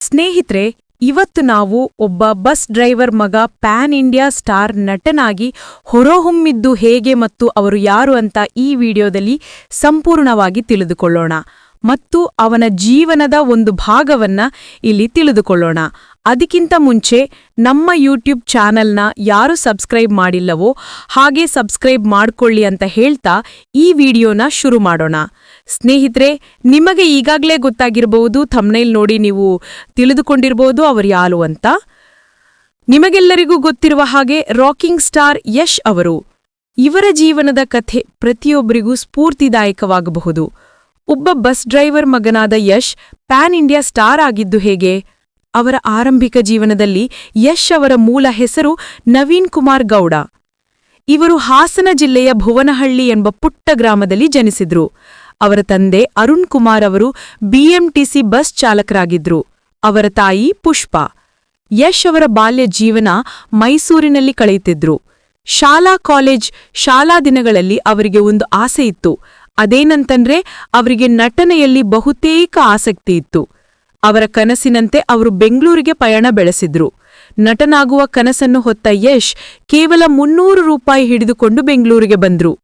ಸ್ನೇಹಿತರೆ, ಇವತ್ತು ನಾವು ಒಬ್ಬ ಬಸ್ ಡ್ರೈವರ್ ಮಗ ಪ್ಯಾನ್ ಇಂಡಿಯಾ ಸ್ಟಾರ್ ನಟನಾಗಿ ಹೊರಹೊಮ್ಮಿದ್ದು ಹೇಗೆ ಮತ್ತು ಅವರು ಯಾರು ಅಂತ ಈ ವಿಡಿಯೋದಲ್ಲಿ ಸಂಪೂರ್ಣವಾಗಿ ತಿಳಿದುಕೊಳ್ಳೋಣ. ಮತ್ತು ಅವನ ಜೀವನದ ಒಂದು ಭಾಗವನ್ನ ಇಲ್ಲಿ ತಿಳಿದುಕೊಳ್ಳೋಣ. ಅದಕ್ಕಿಂತ ಮುಂಚೆ ನಮ್ಮ ಯೂಟ್ಯೂಬ್ ಚಾನೆಲ್ನ ಯಾರು ಸಬ್ಸ್ಕ್ರೈಬ್ ಮಾಡಿಲ್ಲವೋ ಹಾಗೆ ಸಬ್ಸ್ಕ್ರೈಬ್ ಮಾಡ್ಕೊಳ್ಳಿ ಅಂತ ಹೇಳ್ತಾ ಈ ವಿಡಿಯೋನ ಶುರು ಮಾಡೋಣ. ಸ್ನೇಹಿತರೆ, ನಿಮಗೆ ಈಗಾಗಲೇ ಗೊತ್ತಾಗಿರಬಹುದು ಥಂಬ್ನೈಲ್ ನೋಡಿ ನೀವು ತಿಳಿದುಕೊಂಡಿರಬಹುದು ಅವರು ಯಾರು ಅಂತ. ನಿಮಗೆಲ್ಲರಿಗೂ ಗೊತ್ತಿರುವ ಹಾಗೆ ರಾಕಿಂಗ್ ಸ್ಟಾರ್ ಯಶ್ ಅವರು. ಇವರ ಜೀವನದ ಕಥೆ ಪ್ರತಿಯೊಬ್ಬರಿಗೂ ಸ್ಫೂರ್ತಿದಾಯಕವಾಗಬಹುದು. ಒಬ್ಬ ಬಸ್ ಡ್ರೈವರ್ ಮಗನಾದ ಯಶ್ ಪ್ಯಾನ್ ಇಂಡಿಯಾ ಸ್ಟಾರ್ ಆಗಿದ್ದು ಹೇಗೆ? ಅವರ ಆರಂಭಿಕ ಜೀವನದಲ್ಲಿ ಯಶ್ ಅವರ ಮೂಲ ಹೆಸರು ನವೀನ್ ಕುಮಾರ್ ಗೌಡ. ಇವರು ಹಾಸನ ಜಿಲ್ಲೆಯ ಭುವನಹಳ್ಳಿ ಎಂಬ ಪುಟ್ಟ ಗ್ರಾಮದಲ್ಲಿ ಜನಿಸಿದ್ರು. ಅವರ ತಂದೆ ಅರುಣ್ ಕುಮಾರ್ ಅವರು ಬಿಎಂಟಿಸಿ ಬಸ್ ಚಾಲಕರಾಗಿದ್ರು. ಅವರ ತಾಯಿ ಪುಷ್ಪ. ಯಶ್ ಅವರ ಬಾಲ್ಯ ಜೀವನ ಮೈಸೂರಿನಲ್ಲಿ ಕಳೆಯುತ್ತಿದ್ರು. ಶಾಲಾ ಕಾಲೇಜ್ ಶಾಲಾ ದಿನಗಳಲ್ಲಿ ಅವರಿಗೆ ಒಂದು ಆಸೆ ಇತ್ತು. ಅದೇನಂತಂದ್ರೆ, ಅವರಿಗೆ ನಟನೆಯಲ್ಲಿ ಬಹುತೇಕ ಆಸಕ್ತಿ ಇತ್ತು. ಅವರ ಕನಸಿನಂತೆ ಅವರು ಬೆಂಗಳೂರಿಗೆ ಪಯಣ ಬೆಳೆಸಿದ್ರು. ನಟನಾಗುವ ಕನಸನ್ನು ಹೊತ್ತ ಯಶ್ ಕೇವಲ ಮುನ್ನೂರು ರೂಪಾಯಿ ಹಿಡಿದುಕೊಂಡು ಬೆಂಗಳೂರಿಗೆ ಬಂದ್ರು.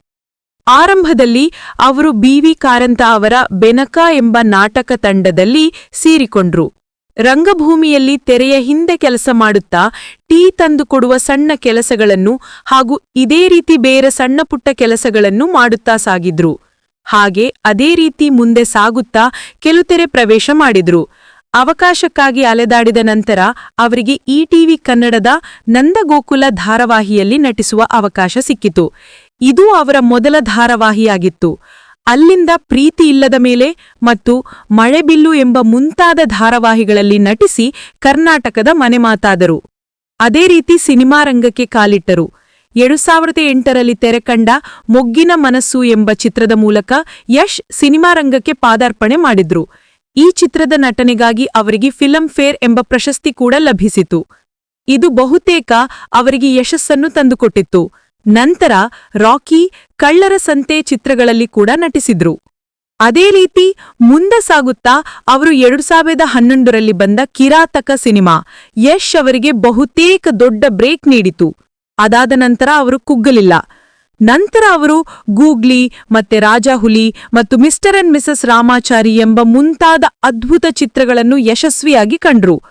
ಆರಂಭದಲ್ಲಿ ಅವರು ಬಿವಿ ಕಾರಂತ ಅವರ ಬೆನಕ ಎಂಬ ನಾಟಕ ತಂಡದಲ್ಲಿ ಸೇರಿಕೊಂಡ್ರು. ರಂಗಭೂಮಿಯಲ್ಲಿ ತೆರೆಯ ಹಿಂದೆ ಕೆಲಸ ಮಾಡುತ್ತಾ ಟೀ ತಂದುಕೊಡುವ ಸಣ್ಣ ಕೆಲಸಗಳನ್ನು ಹಾಗೂ ಇದೇ ರೀತಿ ಬೇರೆ ಸಣ್ಣಪುಟ್ಟ ಕೆಲಸಗಳನ್ನು ಮಾಡುತ್ತಾ ಸಾಗಿದ್ರು. ಹಾಗೆ ಅದೇ ರೀತಿ ಮುಂದೆ ಸಾಗುತ್ತಾ ಕೆಲುತೆರೆ ಪ್ರವೇಶ ಮಾಡಿದ್ರು. ಅವಕಾಶಕ್ಕಾಗಿ ಅಲೆದಾಡಿದ ನಂತರ ಅವರಿಗೆ ಇಟಿವಿ ಕನ್ನಡದ ನಂದಗೋಕುಲ ಧಾರಾವಾಹಿಯಲ್ಲಿ ನಟಿಸುವ ಅವಕಾಶ ಸಿಕ್ಕಿತು. ಇದು ಅವರ ಮೊದಲ ಧಾರಾವಾಹಿಯಾಗಿತ್ತು. ಅಲ್ಲಿಂದ ಪ್ರೀತಿ ಇಲ್ಲದ ಮೇಲೆ ಮತ್ತು ಮಳೆಬಿಲ್ಲು ಎಂಬ ಮುಂತಾದ ಧಾರಾವಾಹಿಗಳಲ್ಲಿ ನಟಿಸಿ ಕರ್ನಾಟಕದ ಮನೆಮಾತಾದರು ಅದೇ ರೀತಿ ಸಿನಿಮಾ ರಂಗಕ್ಕೆ ಕಾಲಿಟ್ಟರು. ಎರಡು ಸಾವಿರದ ಎಂಟರಲ್ಲಿ ತೆರೆಕಂಡ ಮೊಗ್ಗಿನ ಮನಸ್ಸು ಎಂಬ ಚಿತ್ರದ ಮೂಲಕ ಯಶ್ ಸಿನಿಮಾ ರಂಗಕ್ಕೆ ಪಾದಾರ್ಪಣೆ ಮಾಡಿದ್ರು. ಈ ಚಿತ್ರದ ನಟನೆಗಾಗಿ ಅವರಿಗೆ ಫಿಲಂ ಫೇರ್ ಎಂಬ ಪ್ರಶಸ್ತಿ ಕೂಡ ಲಭಿಸಿತು. ಇದು ಬಹುತೇಕ ಅವರಿಗೆ ಯಶಸ್ಸನ್ನು ತಂದುಕೊಟ್ಟಿತ್ತು. ನಂತರ ರಾಕಿ ಕಳ್ಳರ ಸಂತೆ ಚಿತ್ರಗಳಲ್ಲಿ ಕೂಡ ನಟಿಸಿದ್ರು. ಅದೇ ರೀತಿ ಮುಂದ ಸಾಗುತ್ತಾ ಅವರು ಎರಡು ಸಾವಿರದ ಹನ್ನೊಂದರಲ್ಲಿ ಬಂದ ಕಿರಾತಕ ಸಿನಿಮಾ ಯಶ್ ಅವರಿಗೆ ಬಹುತೇಕ ದೊಡ್ಡ ಬ್ರೇಕ್ ನೀಡಿತು. ಅದಾದ ನಂತರ ಅವರು ಕುಗ್ಗಲಿಲ್ಲ. ನಂತರ ಅವರು ಗೂಗ್ಲಿ ಮತ್ತೆ ರಾಜಾಹುಲಿ ಮತ್ತು ಮಿಸ್ಟರ್ ಅಂಡ್ ಮಿಸಸ್ ರಾಮಾಚಾರಿ ಎಂಬ ಮುಂತಾದ ಅದ್ಭುತ ಚಿತ್ರಗಳನ್ನು ಯಶಸ್ವಿಯಾಗಿ ಕಂಡ್ರು.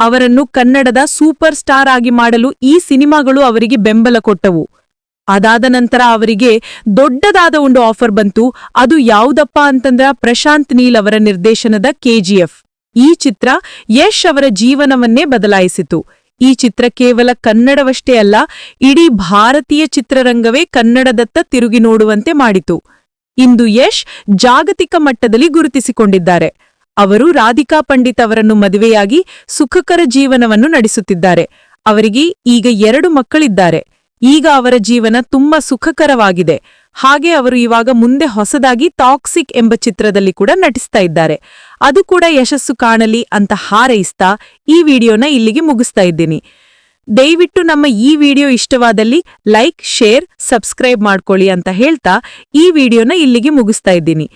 ಅವರನ್ನು ಕನ್ನಡದ ಸೂಪರ್ ಸ್ಟಾರ್ ಆಗಿ ಮಾಡಲು ಈ ಸಿನಿಮಾಗಳು ಅವರಿಗೆ ಬೆಂಬಲ ಕೊಟ್ಟವು. ಅದಾದ ನಂತರ ಅವರಿಗೆ ದೊಡ್ಡದಾದ ಒಂದು ಆಫರ್ ಬಂತು. ಅದು ಯಾವುದಪ್ಪ ಅಂತಂದ್ರ ಪ್ರಶಾಂತ್ ನೀಲ್ ಅವರ ನಿರ್ದೇಶನದ ಕೆಜಿಎಫ್ ಈ ಚಿತ್ರ ಯಶ್ ಅವರ ಜೀವನವನ್ನೇ ಬದಲಾಯಿಸಿತು. ಈ ಚಿತ್ರ ಕೇವಲ ಕನ್ನಡವಷ್ಟೇ ಅಲ್ಲ, ಇಡೀ ಭಾರತೀಯ ಚಿತ್ರರಂಗವೇ ಕನ್ನಡದತ್ತ ತಿರುಗಿ ನೋಡುವಂತೆ ಮಾಡಿತು. ಇಂದು ಯಶ್ ಜಾಗತಿಕ ಮಟ್ಟದಲ್ಲಿ ಗುರುತಿಸಿಕೊಂಡಿದ್ದಾರೆ. ಅವರು ರಾಧಿಕಾ ಪಂಡಿತ್ ಅವರನ್ನು ಮದುವೆಯಾಗಿ ಸುಖಕರ ಜೀವನವನ್ನು ನಡೆಸುತ್ತಿದ್ದಾರೆ. ಅವರಿಗೆ ಈಗ ಎರಡು ಮಕ್ಕಳಿದ್ದಾರೆ. ಈಗ ಅವರ ಜೀವನ ತುಂಬಾ ಸುಖಕರವಾಗಿದೆ. ಹಾಗೆ ಅವರು ಇವಾಗ ಮುಂದೆ ಹೊಸದಾಗಿ ಟಾಕ್ಸಿಕ್ ಎಂಬ ಚಿತ್ರದಲ್ಲಿ ಕೂಡ ನಟಿಸ್ತಾ ಇದ್ದಾರೆ. ಅದು ಕೂಡ ಯಶಸ್ಸು ಕಾಣಲಿ ಅಂತ ಹಾರೈಸ್ತಾ ಈ ವಿಡಿಯೋನ ಇಲ್ಲಿಗೆ ಮುಗಿಸ್ತಾ ಇದ್ದೀನಿ. ದಯವಿಟ್ಟು ನಮ್ಮ ಈ ವಿಡಿಯೋ ಇಷ್ಟವಾದಲ್ಲಿ ಲೈಕ್, ಶೇರ್, ಸಬ್ಸ್ಕ್ರೈಬ್ ಮಾಡ್ಕೊಳ್ಳಿ ಅಂತ ಹೇಳ್ತಾ ಈ ವಿಡಿಯೋನ ಇಲ್ಲಿಗೆ ಮುಗಿಸ್ತಾ ಇದ್ದೀನಿ.